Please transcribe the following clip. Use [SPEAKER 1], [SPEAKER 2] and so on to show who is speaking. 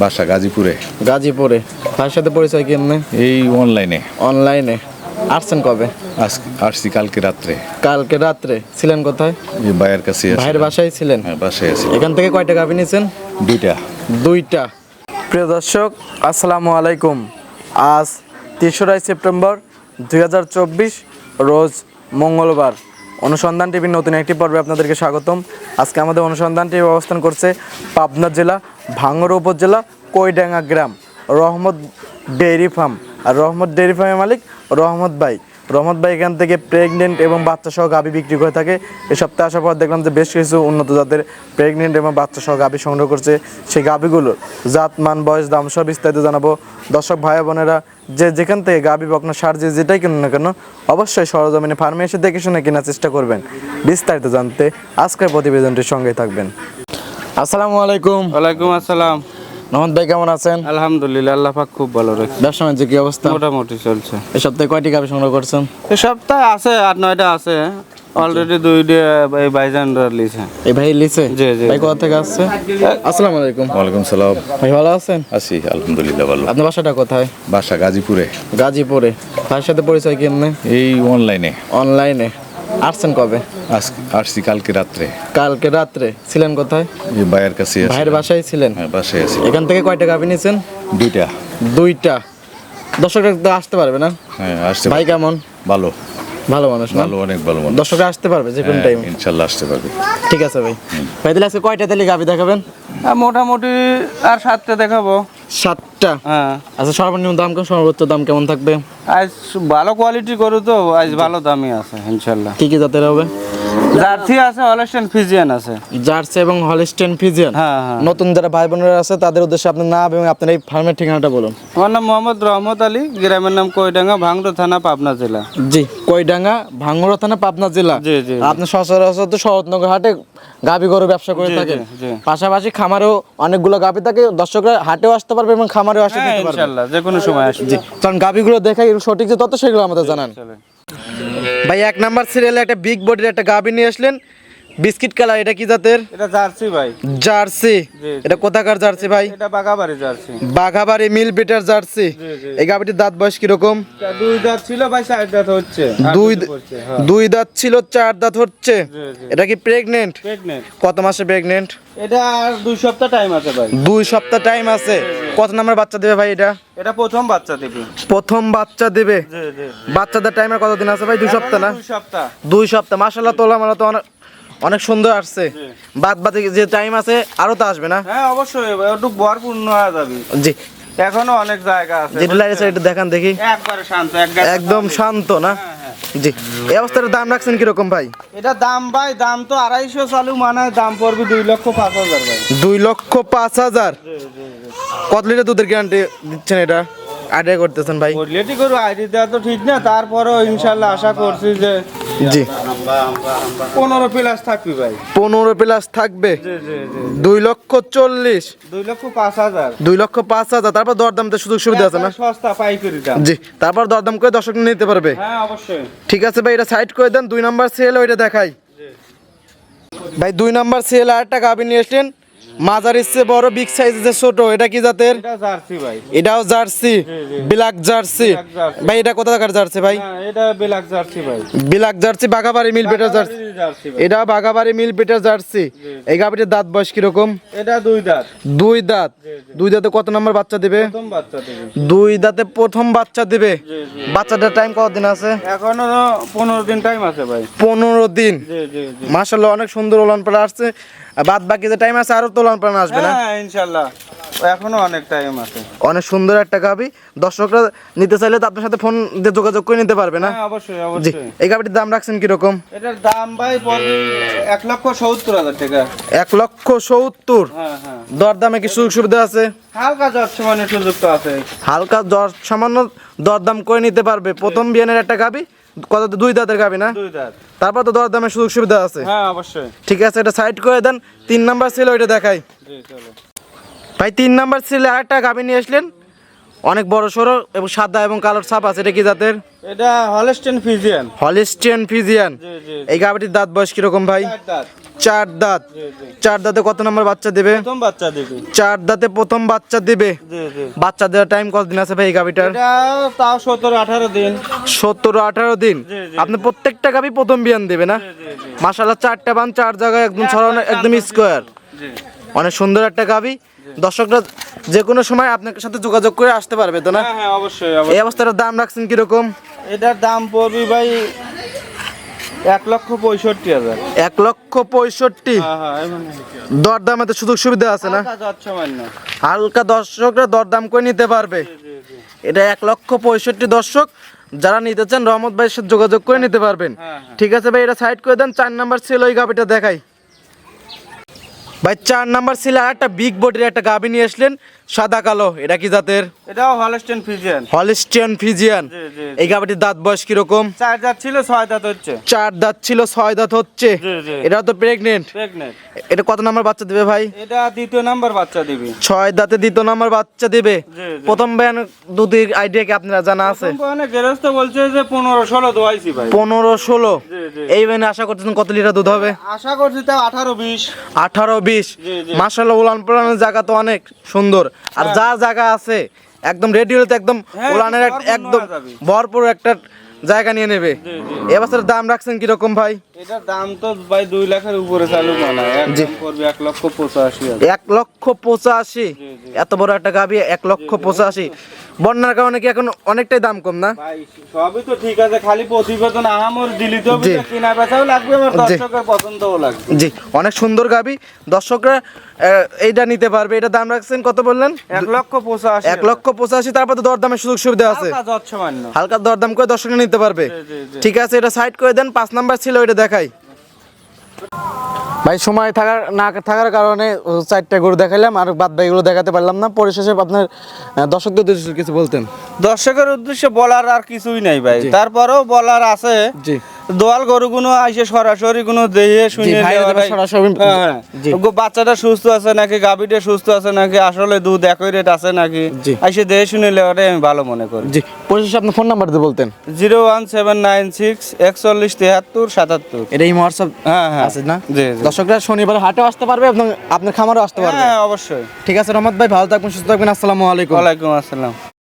[SPEAKER 1] বাসা গাজীপুরে?
[SPEAKER 2] গাজীপুরে। তার সাথে পরিচয় কেমনে
[SPEAKER 1] এই অনলাইনে
[SPEAKER 2] অনলাইনে আসছেন কবে?
[SPEAKER 1] আসছি কালকে রাত্রে।
[SPEAKER 2] কালকে রাত্রে। ছিলেন কোথায়?
[SPEAKER 1] ভাইয়ের কাছে।
[SPEAKER 2] ভাইয়ের বাসায় ছিলেন?
[SPEAKER 1] হ্যাঁ বাসায় আছি।
[SPEAKER 2] এখান থেকে কয়টা গাভি নিয়েছেন
[SPEAKER 1] দুইটা।
[SPEAKER 2] দুইটা। প্রিয় দর্শক আসসালামু আলাইকুম। আজ তেসরাই সেপ্টেম্বর দুই হাজার চব্বিশ রোজ মঙ্গলবার। অনুসন্ধান টিভির নতুন একটি পর্বে আপনাদেরকে স্বাগতম। আজকে আমাদের অনুসন্ধান টিভি অবস্থান করছে পাবনা জেলা, ভাঙ্গর উপজেলা, কৈডাঙ্গা গ্রাম। রহমত ডেইরি ফার্ম। আর রহমত ডেইরি ফার্মের মালিক রহমত ভাই। রহমত ভাই এখান থেকে প্রেগনেন্ট এবং বাচ্চা সহ গাভি বিক্রি করে থাকে। এই সপ্তাহে আসার পর দেখলাম যে বেশ কিছু উন্নত জাতের প্রেগনেন্ট এবং বাচ্চা সহ গাভি সংগ্রহ করছে সেই গাভিগুলো। জাত মান বয়স দাম সব বিস্তারিত জানাব। দর্শক ভাই বোনেরা যে যেখান থেকে গাভি বকনা সার যে যেটাই কিনুন না কেন অবশ্যই সরজমিনে ফার্মে এসে দেখে শুনে কেনার চেষ্টা করবেন। বিস্তারিত জানতে আজকের প্রতিবেদনটির সঙ্গেই থাকবেন। আসসালামু আলাইকুম।
[SPEAKER 3] ওয়ালাইকুম আসসালাম।
[SPEAKER 2] রহমত ভাই কেমন আছেন?
[SPEAKER 3] আলহামদুলিল্লাহ আল্লাহ পাক খুব ভালো রেখে
[SPEAKER 2] ব্যবসা বাণিজ্য কি অবস্থা?
[SPEAKER 3] মোটামুটি চলছে।
[SPEAKER 2] এই সপ্তাহে কয়টি গাভি সংগ্রহ করছেন?
[SPEAKER 3] এই সপ্তাহে আছে আট নয়টা আছে। অলরেডি দুই এই বাইজান লিছে।
[SPEAKER 2] এই ভাই লিছে?
[SPEAKER 3] জি, জি।
[SPEAKER 2] ভাই কোথা থেকে আসছে? আসসালামু আলাইকুম।
[SPEAKER 1] ওয়ালাইকুম সালাম।
[SPEAKER 2] ভাই ভালো আছেন?
[SPEAKER 1] আছি আলহামদুলিল্লাহ ভালো।
[SPEAKER 2] আপনার বাসাটা কোথায়?
[SPEAKER 1] বাসা গাজীপুরে।
[SPEAKER 2] গাজীপুরে। ভাইয়ের সাথে পরিচয় কেমনে
[SPEAKER 1] এই অনলাইনে।
[SPEAKER 2] অনলাইনে। আসছেন কবে?
[SPEAKER 1] আসছি কালকে রাত্রে।
[SPEAKER 2] কালকে রাত্রে। ছিলেন কোথায়?
[SPEAKER 1] ভাইয়ের কাছে
[SPEAKER 2] ভাইয়ের বাসায় ছিলেন?
[SPEAKER 1] হ্যাঁ বাসায় আছি।
[SPEAKER 2] এখান থেকে কয়টা গাভি নিয়েছেন?
[SPEAKER 1] দুইটা।
[SPEAKER 2] দুইটা। দর্শকরা তো আসতে পারবে না?
[SPEAKER 1] হ্যাঁ আসতে
[SPEAKER 2] ভাই কেমন?
[SPEAKER 1] ভালো।
[SPEAKER 2] ভালো মানুষ
[SPEAKER 1] ভালো অনেক ভালো মনে
[SPEAKER 2] দর্শকরা আসতে পারবে যে কোনো টাইমে
[SPEAKER 1] ইনশাল্লাহ আসতে পারবে।
[SPEAKER 2] ঠিক আছে ভাই। ভাই তাহলে আজকে কয়টা তাহলে গাভি দেখাবেন?
[SPEAKER 3] মোটামুটি আর সাতটা দেখাবো।
[SPEAKER 2] সাতটা?
[SPEAKER 3] হ্যাঁ।
[SPEAKER 2] আচ্ছা সর্বনিম্ন দাম কেমন সর্বোচ্চ দাম কেমন থাকবে?
[SPEAKER 3] আজ ভালো কোয়ালিটি করু তো আজ ভালো দামই আছে ইনশাল্লাহ।
[SPEAKER 2] কি কি জাতের হবে?
[SPEAKER 3] জার্সি আছে হলস্টেন ফিজিয়ান আছে।
[SPEAKER 2] জার্সি এবং হলিস্টেন ফিজিয়ান?
[SPEAKER 3] হ্যাঁ হ্যাঁ।
[SPEAKER 2] নতুন যারা ভাই বোনেরা আছে তাদের উদ্দেশ্যে আপনার নাম এবং আপনার এই ফার্মের ঠিকানাটা বলুন।
[SPEAKER 3] আমার নাম মোহাম্মদ রহমত আলী গ্রামের নাম ভাঙড়ো থানা পাবনা জেলা।
[SPEAKER 2] জি কইডাঙ্গা থানা পাবনা জেলা।
[SPEAKER 3] জি, জি।
[SPEAKER 2] আপনি সচরাচর তো শরৎনগর হাটে গাভি গরু ব্যবসা করে থাকেন। পাশাপাশি খামারেও অনেকগুলো গাভি থাকে দর্শকরা হাটেও আসতে পারবে এবং খামারেও আসতে
[SPEAKER 3] হ্যাঁ
[SPEAKER 2] পারবে।
[SPEAKER 3] ইনশাল্লাহ যে কোনো সময় আসবে।
[SPEAKER 2] জি কারণ গাভিগুলো দেখাই সঠিক যে তত সেগুলো আমাদের জানান। ভাই এক নাম্বার সিরিয়ালে একটা বিগ বডির একটা গাভি নিয়ে আসলেন। বিস্কিট কালার এটা কি জাতের?
[SPEAKER 3] এটা জার্সি ভাই।
[SPEAKER 2] জার্সি। এটা কোথাকার জার্সি ভাই?
[SPEAKER 3] এটা বাগাবাড়ি জার্সি।
[SPEAKER 2] বাঘাবাড়ি মিল বিটার জার্সি। এই গাভিটির দাঁত বয়স কীরকম?
[SPEAKER 3] তা দুই দাঁত ছিল ভাই চার দাঁত হচ্ছে।
[SPEAKER 2] দুই
[SPEAKER 3] হ্যাঁ।
[SPEAKER 2] দুই দাঁত ছিল চার দাঁত হচ্ছে। এটা কি প্রেগনেন্ট
[SPEAKER 3] Pregnant।
[SPEAKER 2] কত মাসে প্রেগনেন্ট
[SPEAKER 3] এটা আর দুই সপ্তাহ টাইম আছে ভাই।
[SPEAKER 2] দুই সপ্তাহ টাইম আছে। কত নাম্বার বাচ্চা দেবে ভাই এটা?
[SPEAKER 3] এটা প্রথম বাচ্চা দিবি।
[SPEAKER 2] প্রথম বাচ্চা দেবে।
[SPEAKER 3] জি জি।
[SPEAKER 2] বাচ্চাদের টাইমে কতদিন আছে ভাই? দুই সপ্তাহ না?
[SPEAKER 3] দুই সপ্তাহ।
[SPEAKER 2] দুই সপ্তাহ। মাসাল্লাহ তোলা মালা তো অনেক অনেক সুন্দর আসছে। বাদ বাদে যে টাইম আছে আরও তো আসবে না?
[SPEAKER 3] হ্যাঁ অবশ্যই একটু ভরপূর্ণ হয়ে যাবি।
[SPEAKER 2] জি।
[SPEAKER 3] এখনও অনেক জায়গা আছে
[SPEAKER 2] যেটা লাগছে একটু দেখান দেখি।
[SPEAKER 3] একবারে শান্ত
[SPEAKER 2] একদম শান্ত। না? জি। এই অবস্থার দাম রাখছেন কীরকম ভাই?
[SPEAKER 3] এটা দাম ভাই দাম তো আড়াইশো চালু মানায় দাম পড়বে দুই লক্ষ পাঁচ হাজার ভাই।
[SPEAKER 2] দুই লক্ষ পাঁচ হাজার? কত লিটার দুধের গ্যারান্টি দিচ্ছেন এটা? আইডিয়া করতেছেন ভাই।
[SPEAKER 3] কোয়ালিটি করু আইডি দেওয়া তো ঠিক না তারপরও ইনশাল্লাহ আশা করছি যে
[SPEAKER 2] জি।
[SPEAKER 3] পনেরো প্লাস থাকবি ভাই।
[SPEAKER 2] পনেরো প্লাস থাকবে?
[SPEAKER 3] জি জি জি।
[SPEAKER 2] দুই লক্ষ চল্লিশ।
[SPEAKER 3] দুই লক্ষ পাঁচ হাজার।
[SPEAKER 2] দুই লক্ষ পাঁচ হাজার। তারপর দরদাম তো সুযোগ সুবিধা আছে না?
[SPEAKER 3] সস্তা পাইকারি দাম।
[SPEAKER 2] জি তারপর দরদাম করে দর্শক নিতে পারবে।
[SPEAKER 3] হ্যাঁ অবশ্যই।
[SPEAKER 2] ঠিক আছে ভাই এটা সাইড করে দেন। দুই নাম্বার সেল ওইটা দেখাই। ভাই দুই নাম্বার সেল আর একটা গাভি নিয়ে এসলেন মাঝার ইচ্ছে বড় বিগ সাইজ যে ছোট এটা কি জাতের?
[SPEAKER 3] এটা জার্সি ভাই।
[SPEAKER 2] এটাও জার্সি ব্ল্যাক জার্সি। ভাই এটা কোথাকার জার্সি ভাই?
[SPEAKER 3] বিলাক এটা বেলাক জার্সি ভাই।
[SPEAKER 2] ব্ল্যাক জার্সি বাঘাবাড়ি মিল বেটার জার্সি। এটা বাঘাবাড়ি মিল পেটার জার্সি। এই গাভিটির দাঁত বয়স কীরকম?
[SPEAKER 3] এটা দুই দাঁত।
[SPEAKER 2] দুই দাঁত। দুই দাঁতে কত নম্বর বাচ্চা দিবে? দুই দাঁতে প্রথম বাচ্চা দিবে। বাচ্চাটার টাইম কতদিন আছে?
[SPEAKER 3] এখনও পনেরো দিন টাইম আছে ভাই।
[SPEAKER 2] পনেরো দিন। মাসাল্লাহ অনেক সুন্দর ওলান পালা আসছে। আর বাদ বাকি যে টাইম আছে আরও তো ওলান পালা আসবে না?
[SPEAKER 3] হ্যাঁ ইনশাল্লাহ এখনও অনেক টাইম আছে।
[SPEAKER 2] অনেক সুন্দর একটা গাভি। দর্শকরা নিতে চাইলে তো আপনার সাথে ফোন দিয়ে যোগাযোগ করে নিতে পারবে না?
[SPEAKER 3] হ্যাঁ অবশ্যই অবশ্যই।
[SPEAKER 2] এই গাভিটির দাম রাখছেন কীরকম?
[SPEAKER 3] এটার দাম ভাই এক লক্ষ সত্তর হাজার টাকা।
[SPEAKER 2] এক লক্ষ সত্তর?
[SPEAKER 3] হ্যাঁ হ্যাঁ।
[SPEAKER 2] দরদামে কি সুযোগ সুবিধা আছে?
[SPEAKER 3] হালকা যাচ্ছে সুযোগ তো আছে।
[SPEAKER 2] হালকা দর সামান্য দরদাম করে নিতে পারবে। প্রথম বিয়ানের একটা গাবি কত দুই দাঁতের গাবি না? তারপর তো দরদামের সুযোগ সুবিধা আছে।
[SPEAKER 3] হ্যাঁ অবশ্যই।
[SPEAKER 2] ঠিক আছে এটা সাইড করে দেন। তিন নাম্বার ছিল ওইটা দেখাই। ভাই তিন নাম্বার ছিল আরেকটা গাবি নিয়ে আসলেন। অনেক বড় সড়ো এবং সাদা এবং কালোর ছাপ আছে এটা কি জাতের?
[SPEAKER 3] এটা হলস্টেন ফিজিয়ান
[SPEAKER 2] হলিস্টিয়ান ফিজিয়ান
[SPEAKER 3] জি জি
[SPEAKER 2] এই গাভিটির দাঁত বয়স কীরকম ভাই?
[SPEAKER 3] চার দাঁত।
[SPEAKER 2] চার দাঁত। কত নম্বর বাচ্চা দেবে?
[SPEAKER 3] প্রথম বাচ্চা দিবি।
[SPEAKER 2] চার দাঁতে প্রথম বাচ্চা দিবে?
[SPEAKER 3] জি জি।
[SPEAKER 2] বাচ্চা দেওয়ার টাইম কতদিন আছে ভাই এই গাভিটার?
[SPEAKER 3] এটা তাও সতেরো আঠারো দিন।
[SPEAKER 2] সতেরো আঠারো দিন? আপনি প্রত্যেকটা গাভি প্রথম বিয়ান দেবে না? মাসাল্লাহ চারটা বান চার জায়গায় একদম ছড়ানো একদম স্কোয়ার
[SPEAKER 3] জি।
[SPEAKER 2] অনেক সুন্দর একটা গাভি। দর্শকরা যে কোনো সময় আপনার সাথে যোগাযোগ করে আসতে পারবে তো না?
[SPEAKER 3] হ্যাঁ হ্যাঁ অবশ্যই
[SPEAKER 2] এই অবস্থাটার দাম রাখছেন কীরকম?
[SPEAKER 3] এটার দাম পড়বি ভাই এক লক্ষ পঁয়ষট্টি হাজার।
[SPEAKER 2] এক লক্ষ পঁয়ষট্টি?
[SPEAKER 3] হ্যাঁ হ্যাঁ এই মানে
[SPEAKER 2] দর সুযোগ সুবিধা আছে না?
[SPEAKER 3] হালকা
[SPEAKER 2] দর্শকরা দরদাম করে নিতে পারবে। এটা এক লক্ষ পঁয়ষট্টি দর্শক যারা নিতে চান রহমত ভাইয়ের সাথে যোগাযোগ করে নিতে পারবেন। ঠিক আছে ভাই এটা সাইড করে দেন চার নাম্বার ছিল ওই গাবিটা দেখাই। ভাই চার নাম্বার ছিল আর একটা বিগ বডির একটা গাবি নিয়ে আসলেন সাদা কালো এটা কি জাতের?
[SPEAKER 3] এটাও হলস্টেন ফিজিয়ান
[SPEAKER 2] হলিস্টিয়ান ফিজিয়ান এই গাবিটির দাঁত বয়স কীরকম?
[SPEAKER 3] চার দাঁত ছিল ছয় দাঁত হচ্ছে।
[SPEAKER 2] চার দাঁত ছিল ছয় দাঁত হচ্ছে। এটা তো প্রেগনেন্ট
[SPEAKER 3] প্রেগনেন্ট
[SPEAKER 2] এটা কত নাম্বার বাচ্চা দেবে ভাই?
[SPEAKER 3] এটা দ্বিতীয় নাম্বার বাচ্চা দিবি।
[SPEAKER 2] ছয় দাঁতে দ্বিতীয় নাম্বার বাচ্চা দেবে। প্রথম ব্যান দুধের আইডিয়া কি আপনারা জানা আছে?
[SPEAKER 3] গেরস্ত বলছে যে পনেরো ষোলো দোয়াইছি ভাই।
[SPEAKER 2] পনেরো ষোলো।
[SPEAKER 3] জি জি।
[SPEAKER 2] এই ব্যানে আশা করতেছেন কত লিটার দুধ হবে?
[SPEAKER 3] আশা করছি তাও আঠারো বিশ।
[SPEAKER 2] আঠারো বিশ।
[SPEAKER 3] জি, জি।
[SPEAKER 2] উলান পোলানের জায়গা তো অনেক সুন্দর। আর যা জায়গা আছে একদম রেডি হলে তো একদম
[SPEAKER 3] হ্যাঁ,
[SPEAKER 2] উলানের একদম ভরপুর একটা জায়গা নিয়ে নেবে। এবছর দাম রাখছেন কীরকম ভাই?
[SPEAKER 3] এটার দাম তো ভাই দুই লাখের উপরে চালু করবি এক লক্ষ পঁচাশি
[SPEAKER 2] এক লক্ষ পঁচাশি? এত বড় একটা গাবি এক লক্ষ পঁচাশি। বন্যার কারণে কি এখন অনেকটাই দাম কম না?
[SPEAKER 3] সবই তো ঠিক আছে খালি প্রতিবেদন আহামর দিলি তো। কিনা বেচাও লাগবে আমার দর্শকের পছন্দও লাগবে।
[SPEAKER 2] জি অনেক সুন্দর গাবি দর্শকরা এইটা নিতে পারবে। এটা দাম রাখছেন কত বললেন?
[SPEAKER 3] এক লক্ষ পঁচাশি।
[SPEAKER 2] এক লক্ষ পঁচাশি তারপর তো দরদামের সুযোগ সুবিধা আছে। হালকা দরদাম করে দর্শকরা নিতে পারবে। ঠিক আছে এটা সাইড করে দেন পাঁচ নাম্বার ছিল ওইটা দেখাই। ভাই সময় থাকার না থাকার কারণে চারটা গরু দেখাইলাম আর বাদ বাকিগুলো দেখাতে পারলাম না। পরিশেষে আপনার দর্শকদের উদ্দেশ্যে কিছু বলতেন।
[SPEAKER 3] দর্শকের উদ্দেশ্যে বলার আর কিছুই নাই ভাই। তারপরেও বলার আছে
[SPEAKER 2] জি।
[SPEAKER 3] দোয়াল গরুগুলো আইসে সরাসরি কোনো দেহে শুনে।
[SPEAKER 2] সরাসরি-
[SPEAKER 3] হ্যাঁ, হ্যাঁ। বাচ্চাটা সুস্থ আছে নাকি? গাভীটা সুস্থ আছে নাকি? আসলে দুধ একই রেট আছে নাকি? আইসে দেহে শুনে নেওয়াটাই আমি ভালো মনে করি।
[SPEAKER 2] জি পরিশেষে আপনার ফোন নাম্বার দিয়ে বলতেন।
[SPEAKER 3] Zero one seven nine six একচল্লিশ তিয়াত্তর সাতাত্তর।
[SPEAKER 2] এটা এই হোয়াটসঅ্যাপ
[SPEAKER 3] হ্যাঁ হ্যাঁ।
[SPEAKER 2] আছে না?
[SPEAKER 3] জি।
[SPEAKER 2] দর্শকরা শনিবার হাটেও আসতে পারবে এবং আপনার খামারও আসতে পারবে।
[SPEAKER 3] হ্যাঁ অবশ্যই।
[SPEAKER 2] ঠিক আছে রহমত ভাই ভালো থাকবেন সুস্থ থাকবেন আসসালামু আলাইকুম।
[SPEAKER 3] ওয়ালাইকুম আসসালাম।